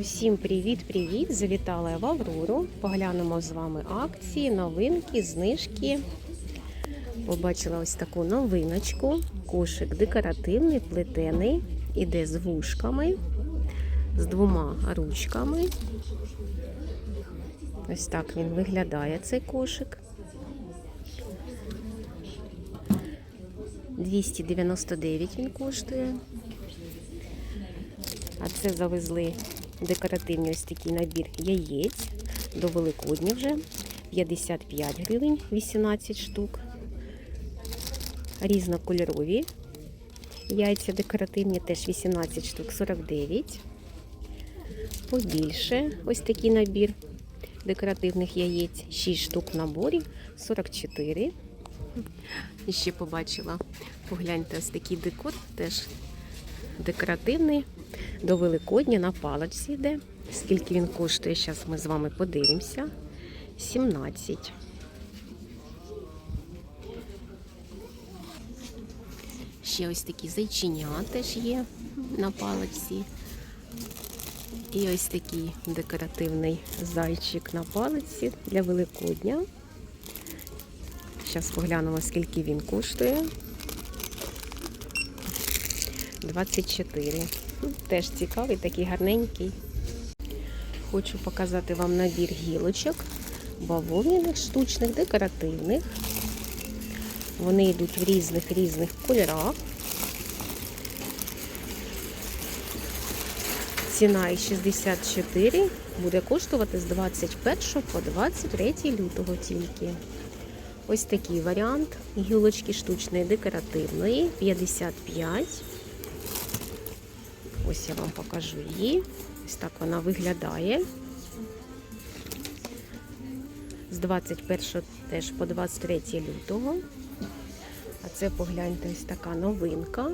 Усім привіт-привіт! Завітала я в Аврору. Поглянемо з вами акції, новинки, знижки. Побачила ось таку новиночку. Кошик декоративний, плетений, іде з вушками, з двома ручками. Ось так він виглядає цей кошик. 299 він коштує. А це завезли декоративний ось такий набір яєць до Великодня вже. 55 гривень, 18 штук. Різнокольорові. Яйця декоративні теж 18 штук, 49. Побільше ось такий набір декоративних яєць. 6 штук в наборі, 44. І ще побачила, погляньте, ось такий декор теж декоративний. До Великодня на паличці йде. Скільки він коштує, зараз ми з вами подивимося. 17. Ще ось такі зайчиня теж є на паличці. І ось такий декоративний зайчик на палиці для Великодня. Зараз поглянемо, скільки він коштує. 24. Ну, Теж цікавий, такий гарненький. Хочу показати вам набір гілочок, бавовняних, штучних, декоративних. Вони йдуть в різних різних кольорах. Ціна із 64 буде коштувати з 21 по 23 лютого тільки. Ось такий варіант гілочки штучної декоративної 55. Ось я вам покажу її. Ось так вона виглядає. З 21 теж по 23 лютого. А це погляньте ось така новинка.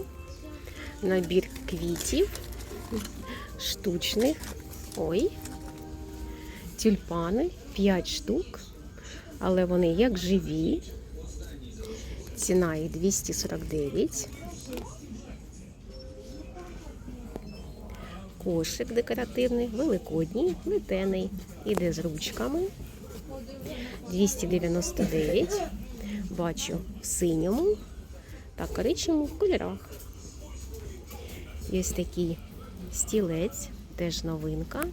Набір квітів штучних. Ой, тюльпани 5 штук, але вони як живі. Ціна їх 249. Кошик декоративний, великодній, плетений. Іде з ручками. 299. Бачу в синьому та коричневому кольорах. Є такий стілець, теж новинка.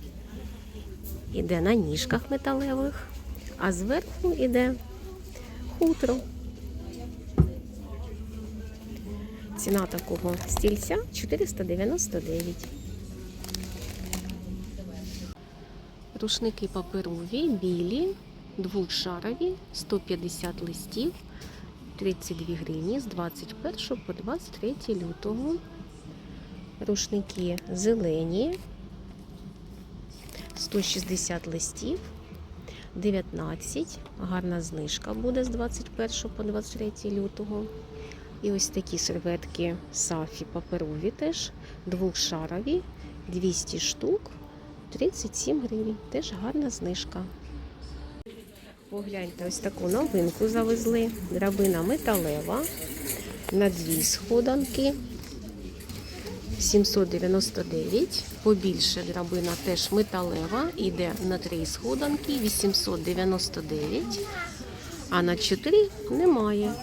Іде на ніжках металевих, а зверху іде хутро. Ціна такого стільця 499. Рушники паперові, білі, двохшарові, 150 листів, 32 гривні з 21 по 23 лютого. Рушники зелені, 160 листів, 19. Гарна знижка буде з 21 по 23 лютого. І ось такі серветки сафі паперові теж, двохшарові, 200 штук, 37 гривень. Теж гарна знижка. Погляньте, ось таку новинку завезли. Драбина металева на дві сходанки. 799. Побільше драбина теж металева. Іде на три сходанки 899. А на 4 немає.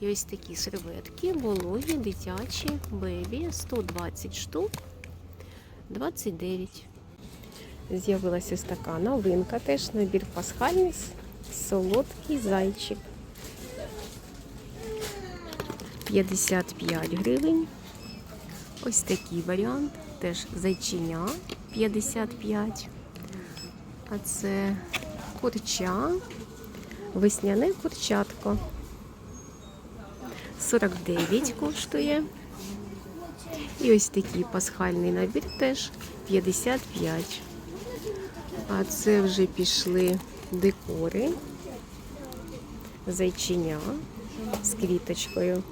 І ось такі серветки, вологі, дитячі, бебі, 120 штук, 29. З'явилася ось така новинка, теж набір пасхальний, солодкий зайчик. 55 гривень. Ось такий варіант, теж зайчиня 55. А це курча, весняне курчатко. 49 коштує. І ось такий пасхальний набір теж 55. А це вже пішли декори. Зайчиня з квіточкою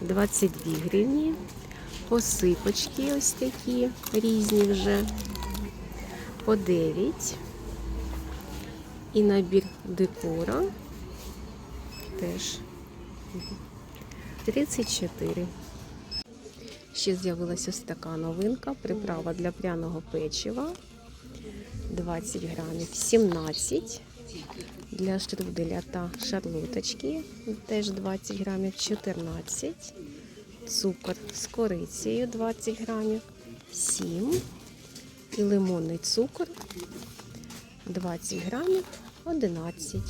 22 гривні. Посипочки ось такі різні вже по 9. І набір декора теж 34. Ще з'явилася ось така новинка, приправа для пряного печива. 20 грамів 17. Для штруделя та шарлоточки теж 20 грамів 14. Цукор з корицею 20 грамів 7. І лимонний цукор 20 грамів 11.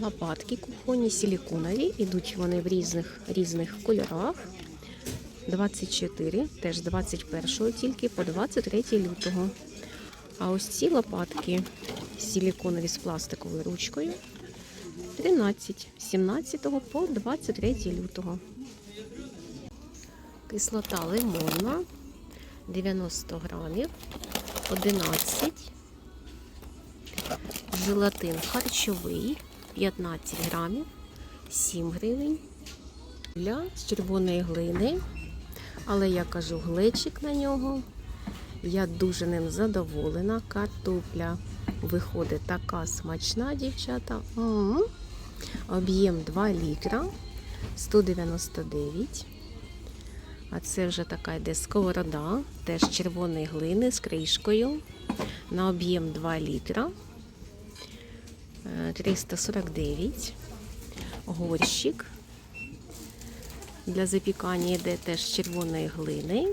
Лопатки кухонні силіконові, ідуть вони в різних різних кольорах. 24, теж 21 тільки по 23 лютого. А ось ці лопатки силіконові з пластиковою ручкою 13, 17 по 23 лютого. Кислота лимонна 90 грамів 11. Желатин харчовий 15 грамів 7 гривень. Для з червоної глини. Але я кажу глечик на нього. Я дуже ним задоволена. Картопля виходить така смачна, дівчата. Об'єм 2 літра 199. А це вже така йде сковорода, теж червоної глини з кришкою. На об'єм 2 літра. Е, 349. Горщик. Для запікання йде теж з червоної глини.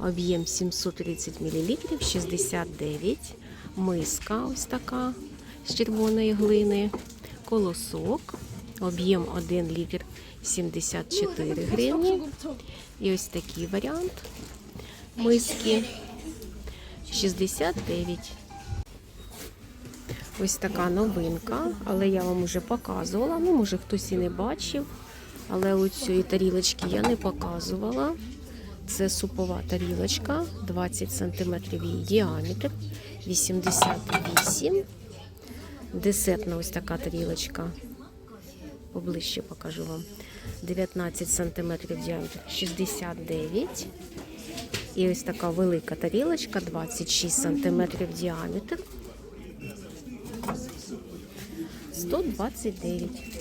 Об'єм 730 мл, 69. Миска ось така з червоної глини. Колосок. Об'єм 1 літр 74 гривні. І ось такий варіант миски 69. Ось така новинка, але я вам вже показувала. Ну, може хтось і не бачив. Але оцієї тарілочки я не показувала. Це супова тарілочка, 20 см її діаметр, 88. Десертна ось така тарілочка. Поближче покажу вам. 19 см діаметр, 69. І ось така велика тарілочка, 26 см діаметр. 129.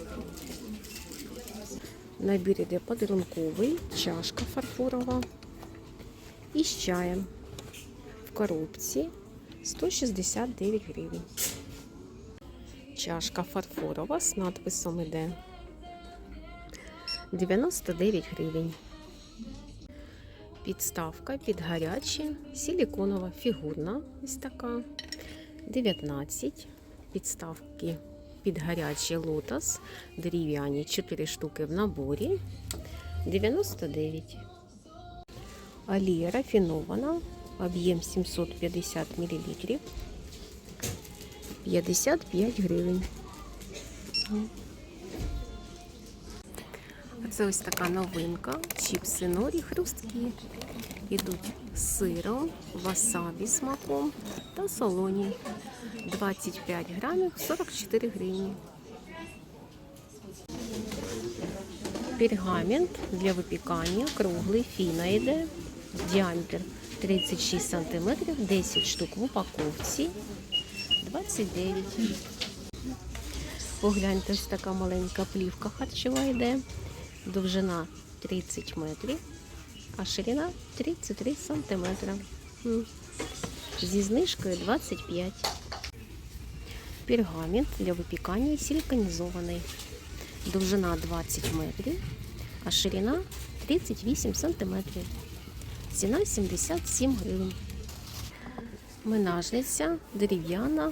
Набір іде подарунковий, чашка фарфорова і з чаєм в коробці 169 гривень. Чашка фарфорова з надписом іде 99 гривень. Підставка під гарячі, силіконова, фігурна, ось така. 19. Підставки під гарячий лотос. Дерев'яні 4 штуки в наборі. 99. Олія рафінована. Об'єм 750 мл. 55 гривень. Це ось така новинка. Чіпси норі хрусткі. Ідуть з сиром, васабі смаком та солоні. 25 грамів 44 гривні. Пергамент для випікання круглий фіна йде. Діаметр 36 см, 10 штук в упаковці. 29. Погляньте, ось така маленька плівка харчова йде. Довжина 30 метрів, а ширина 33 сантиметра. Зі знижкою 25. Пергамент для випікання силиконізований. Довжина 20 метрів, а ширина 38 сантиметрів. Ціна 77 гривень. Минажниця дерев'яна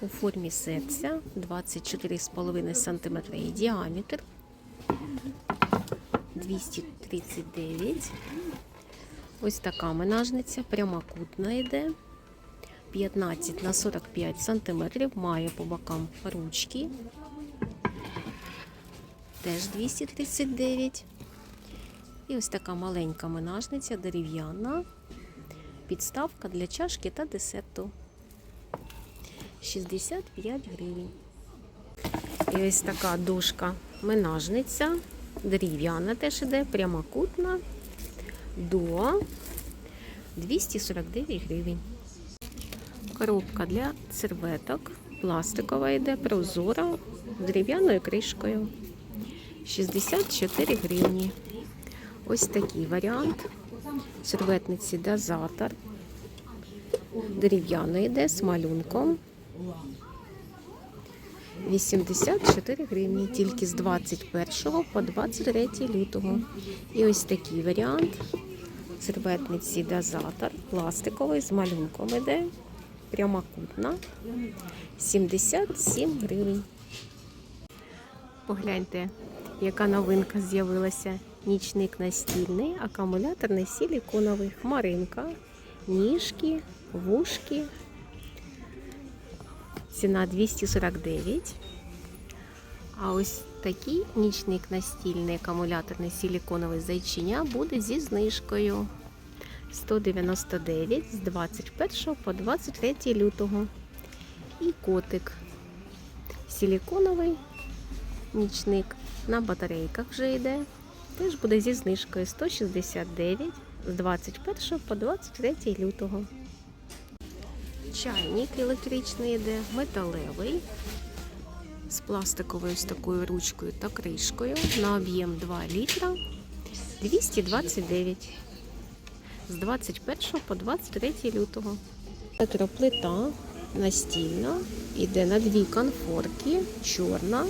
у формі серця 24,5 см її діаметр. 239. Ось така минажниця, прямокутна йде. 15 на 45 сантиметрів, має по бокам ручки. Теж 239. І ось така маленька минажниця, дерев'яна. Підставка для чашки та десерту. 65 гривень. І ось така дошка минажниця. Дерев'яна теж іде, прямокутна до 249 гривень. Коробка для серветок. Пластикова йде, прозора, з дерев'яною кришкою. 64 гривні. Ось такий варіант. серветниці дозатор. Дерев'яна йде з малюнком. 84 гривні, тільки з 21 по 23 лютого. І ось такий варіант. Серветниці дозатор, пластиковий з малюнком іде. Прямокутна. 77 гривень. Погляньте, яка новинка з'явилася. Нічник настільний, акумуляторний силіконовий, хмаринка, ніжки, вушки. Ціна 249. А ось такий нічник настільний акумуляторний силіконовий зайчиня буде зі знижкою 199 з 21 по 23 лютого. І котик силіконовий нічник на батарейках вже йде. Теж буде зі знижкою 169 з 21 по 23 лютого. Чайник електричний йде, металевий, з пластиковою ось такою ручкою та кришкою на об'єм 2 літра 229 з 21 по 23 лютого. Електроплита настільна, йде на дві конфорки, чорна,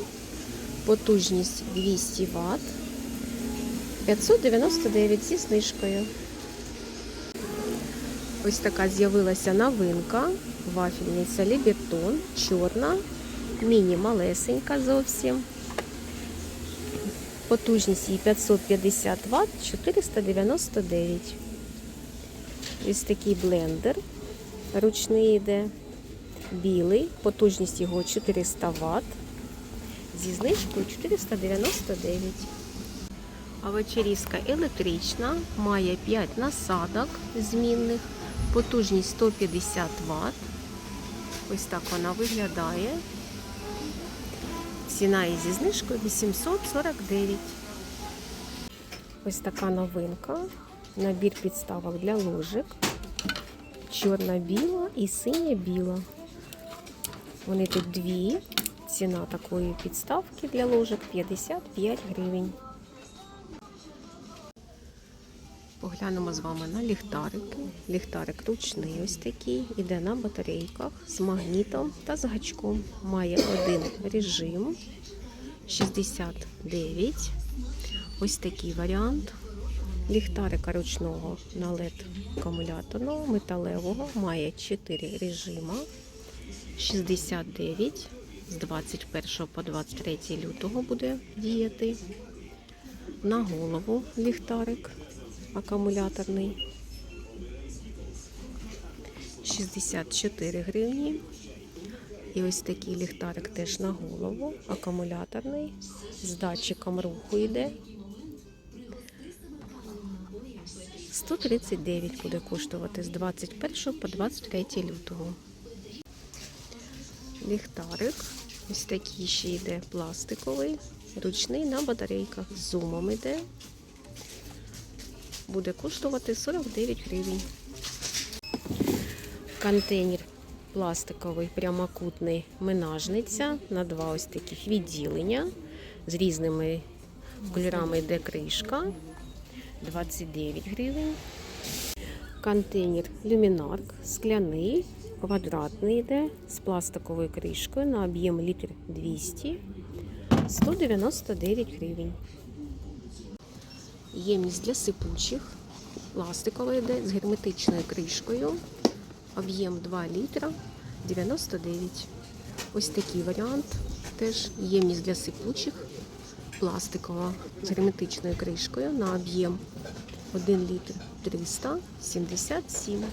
потужність 200 Вт, 599 зі знижкою. Ось така з'явилася новинка. Вафельниця Лібертон, чорна, міні-малесенька зовсім. Потужність її 550 Вт, 499. Ось такий блендер ручний йде. Білий, потужність його 400 Вт. Зі знижкою 499. А вечерізка електрична, має 5 насадок змінних, потужність 150 Вт. Ось так вона виглядає. Ціна її зі знижкою 849. Ось така новинка. Набір підставок для ложок. Чорна-біла і синя-біла. Вони тут дві. Ціна такої підставки для ложок 55 гривень. Поглянемо з вами на ліхтарики. Ліхтарик ручний ось такий, іде на батарейках з магнітом та з гачком. Має один режим 69. Ось такий варіант. Ліхтарика ручного на LED акумуляторного, металевого, має 4 режима. 69 з 21 по 23 лютого буде діяти. На голову ліхтарик акумуляторний. 64 гривні. І ось такий ліхтарик теж на голову, акумуляторний, з датчиком руху йде. 139 буде коштувати з 21 по 23 лютого. Ліхтарик. Ось такий ще йде пластиковий, ручний на батарейках. З зумом йде. Буде коштувати 49 гривень. Контейнер пластиковий, прямокутний менажниця на два ось таких відділення. З різними кольорами йде кришка. 29 гривень. Контейнер люмінарк скляний, квадратний йде з пластиковою кришкою на об'єм літр 200 199 гривень. Ємність для сипучих, пластикова йде з герметичною кришкою. Об'єм 2 літра 99. Ось такий варіант. Теж ємність для сипучих, пластикова з герметичною кришкою на об'єм 1 літр 377.